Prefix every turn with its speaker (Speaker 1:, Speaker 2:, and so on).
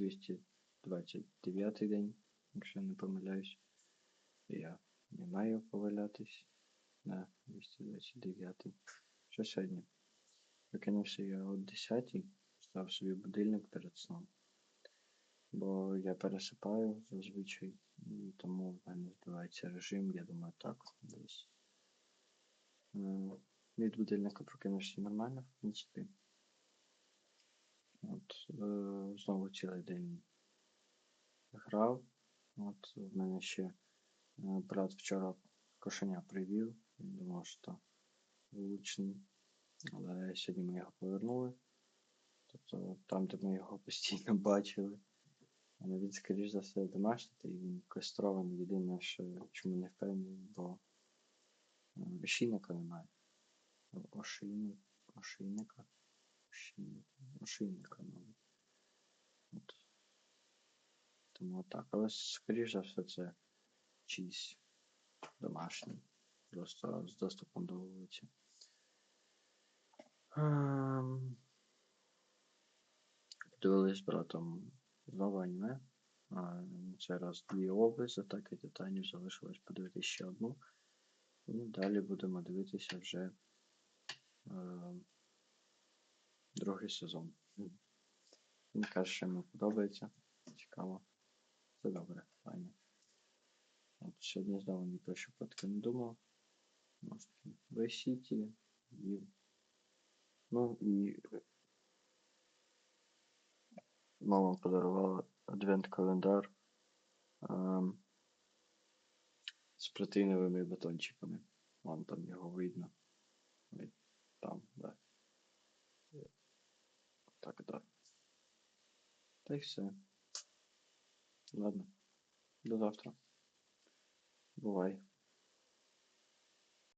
Speaker 1: 229 день, якщо не помиляюсь. Я не маю повалятись на 229. Що сьогодні? Прокинувся я о 10 став собі будильник перед сном. Бо я пересипаю зазвичай, тому в мене збивається режим, я думаю, так, десь. Е, Від будильника прокинувся нормально, в принципі. Е, знову цілий день грав. От в мене ще е, брат вчора кошеня привів. Він думав, що то вуличний. Але сьогодні ми його повернули. Тобто там, де ми його постійно бачили. Але він, скоріш за все, домашній, й він кастрований. Єдине, що чому не впевнений, бо е, ошійника немає. Ошийник, ошийника. Ошійника, ошийника, мабуть. Тому так. Але скоріш за все це чийсь домашній. Просто з доступом до вулиці. Подивились з братом знову аніме. Цей раз дві області, так і титанів залишилось подивитися ще одну. І далі будемо дивитися вже е, другий сезон. Він каже, що йому подобається. Цікаво. Добре, файно. От сьогодні знову ні про що не думав. Може, в Сіті їв. Ну і мама подарувала адвент-календар ем, з протеїновими батончиками. Вон там його видно. Там, да. Так, да. Та й все. Ладно. До завтра. Бувай.